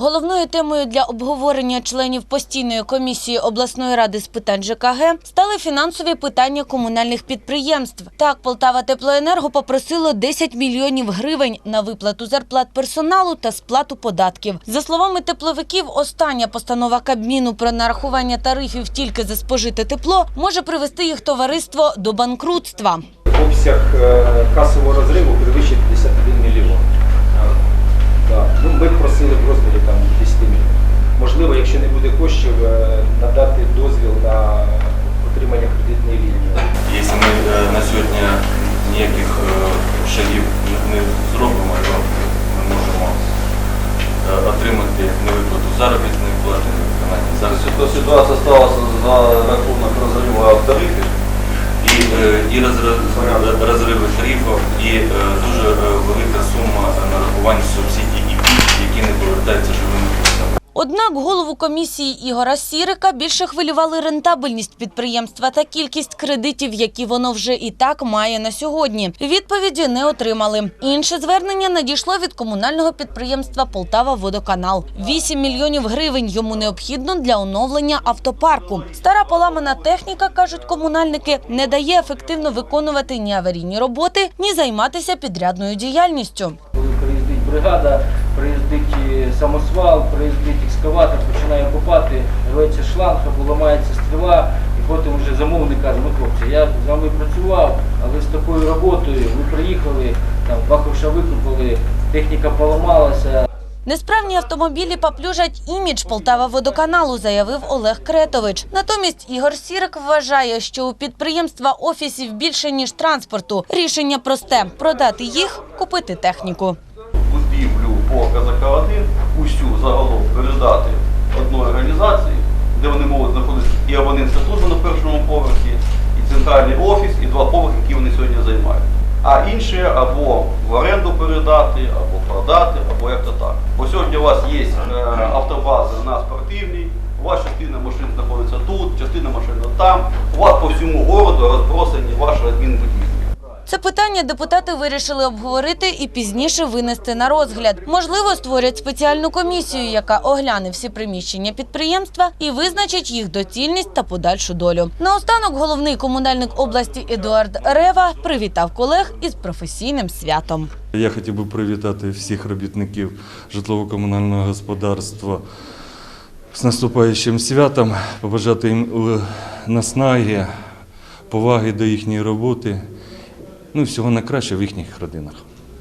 Головною темою для обговорення членів постійної комісії обласної ради з питань ЖКГ стали фінансові питання комунальних підприємств. Так, Полтава Теплоенерго попросило 10 мільйонів гривень на виплату зарплат персоналу та сплату податків. За словами тепловиків, остання постанова Кабміну про нарахування тарифів тільки за спожите тепло може привести їх товариство до банкрутства. обсяг е, касового розриву перевищить 51 надати дозвіл на отримання кредитної лінії. Якщо ми е, на сьогодні ніяких е, шагів не- не зробимо, то ми можемо е, отримати невиплату заробітної плати, невиконання Тобто заробітної ситуація сталася за рахунок розриву тарифів. і, і розри- розриви тарифів, і Однак голову комісії Ігора Сірика більше хвилювали рентабельність підприємства та кількість кредитів, які воно вже і так має на сьогодні. Відповіді не отримали. Інше звернення надійшло від комунального підприємства Полтава Водоканал. 8 мільйонів гривень йому необхідно для оновлення автопарку. Стара поламана техніка, кажуть комунальники, не дає ефективно виконувати ні аварійні роботи, ні займатися підрядною діяльністю. Коли приїздить бригада, самосвал, приїздить екскаватор, починає копати, рветься шланг або ламається стріла, і потім вже замовник каже, ну хлопці, я з вами працював, але з такою роботою ви приїхали, там два ковша викопали, техніка поламалася, Несправні автомобілі поплюжать імідж Полтава водоканалу, заявив Олег Кретович. Натомість Ігор Сірик вважає, що у підприємства офісів більше ніж транспорту. Рішення просте продати їх, купити техніку. По КЗК-1 усю загалом передати одної організації, де вони можуть знаходитися і абонентська служба на першому поверсі, і центральний офіс, і два поверхи, які вони сьогодні займають. А інше або в оренду передати, або продати, або як то так. Бо сьогодні у вас є е, автобази на спортивній, у вас частина машин знаходиться тут, частина машин там, у вас по всьому городу розбросані ваші адмінбудівлі. Це питання депутати вирішили обговорити і пізніше винести на розгляд. Можливо, створять спеціальну комісію, яка огляне всі приміщення підприємства і визначить їх доцільність та подальшу долю. Наостанок головний комунальник області Едуард Рева привітав колег із професійним святом. Я хотів би привітати всіх робітників житлово-комунального господарства з наступаючим святом, побажати їм наснаги, поваги до їхньої роботи, ну і всього найкраще в їхніх родинах.